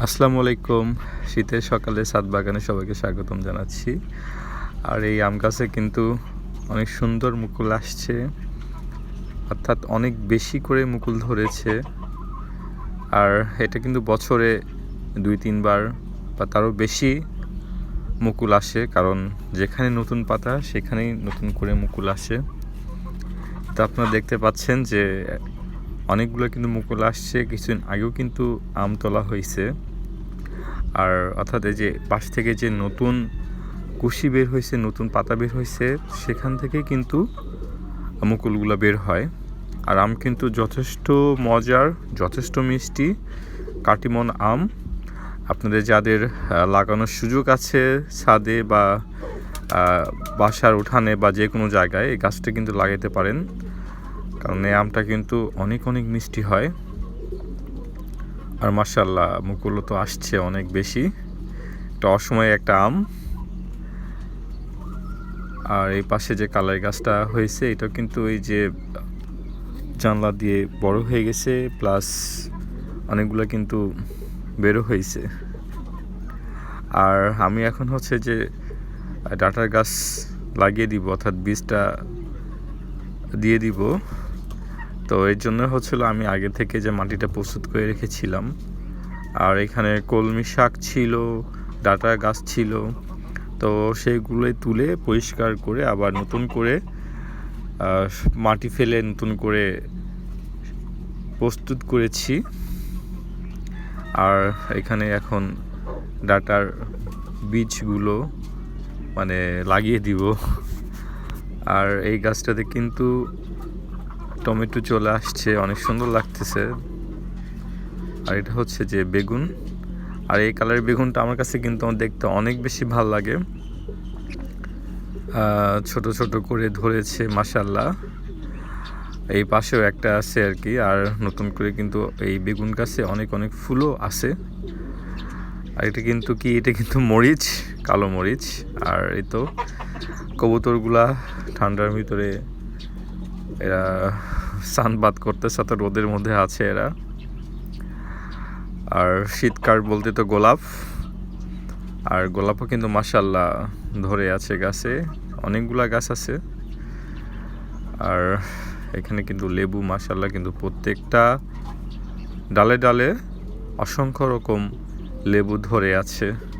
আসসালামু আলাইকুম। শীতের সকালে সাত বাগানে সবাইকে স্বাগতম জানাচ্ছি। আর এই আম গাছে কিন্তু অনেক সুন্দর মুকুল আসছে। অর্থাৎ অনেক বেশি করে মুকুল ধরেছে। আর এটা কিন্তু বছরে দুই, তিনবার বা তারও বেশি মুকুল আসে। কারণ যেখানে নতুন পাতা, সেখানেই নতুন করে মুকুল আসে। তো আপনারা দেখতে পাচ্ছেন যে অনেকগুলো কিন্তু মুকুল আসছে, কিছুদিন আগেও কিন্তু আম তোলা হয়েছে। আর অর্থাৎ এই যে পাশ থেকে যে নতুন কুশি বের হয়েছে, নতুন পাতা বের হয়েছে, সেখান থেকে কিন্তু মুকুলগুলো বের হয়। আর আম কিন্তু যথেষ্ট মজার, যথেষ্ট মিষ্টি কাটিমন আম। আপনাদের যাদের লাগানোর সুযোগ আছে ছাদে বা বাসার উঠানে বা যে কোনো জায়গায় এই গাছটা কিন্তু লাগাতে পারেন। কারণ এই আমটা কিন্তু অনেক অনেক মিষ্টি হয়। আর মার্শাল্লাহ মুকুলও তো আসছে অনেক বেশি। এটা অসময়ে একটা আম। আর এই পাশে যে কালার গাছটা হয়েছে এটা কিন্তু এই যে জানলা দিয়ে বড় হয়ে গেছে, প্লাস অনেকগুলো কিন্তু বেরো হয়েছে। আর আমি এখন হচ্ছে যে ডাটার গাছ লাগিয়ে দিব, অর্থাৎ বীজটা দিয়ে দিব। তো এর জন্য হচ্ছিল আমি আগে থেকে যে মাটিটা প্রস্তুত করে রেখেছিলাম। আর এখানে কলমি শাক ছিল, ডাটা গাছ ছিল, তো সেইগুলোই তুলে পরিষ্কার করে আবার নতুন করে মাটি ফেলে নতুন করে প্রস্তুত করেছি। আর এখানে এখন ডাটার বীজগুলো মানে লাগিয়ে দিব। আর এই গাছটাতে কিন্তু টমেটো চলে আসছে, অনেক সুন্দর লাগতেছে। আর এটা হচ্ছে যে বেগুন। আর এই কালারের বেগুনটা আমার কাছে কিন্তু দেখতে অনেক বেশি ভালো লাগে। ছোট ছোট করে ধরেছে মাসাল্লাহ এই পাশেও একটা আছে আর কি, আর নতুন করে কিন্তু এই বেগুন গাছে অনেক অনেক ফুলও আছে। আর এটা কিন্তু কি, এটা কিন্তু মরিচ, কালো মরিচ। আর এই তো কবুতরগুলা ঠান্ডার ভিতরে এরা সানবাদ করতেছে তো রোদের মধ্যে আছে এরা। আর শীতকাল বলতে তো গোলাপ। আর গোলাপও কিন্তু মাসাল্লাহ ধরে আছে গাছে। অনেকগুলা গাছ আছে। আর এখানে কিন্তু লেবু মাসাল্লাহ কিন্তু প্রত্যেকটা ডালে ডালে অসংখ্য রকম লেবু ধরে আছে।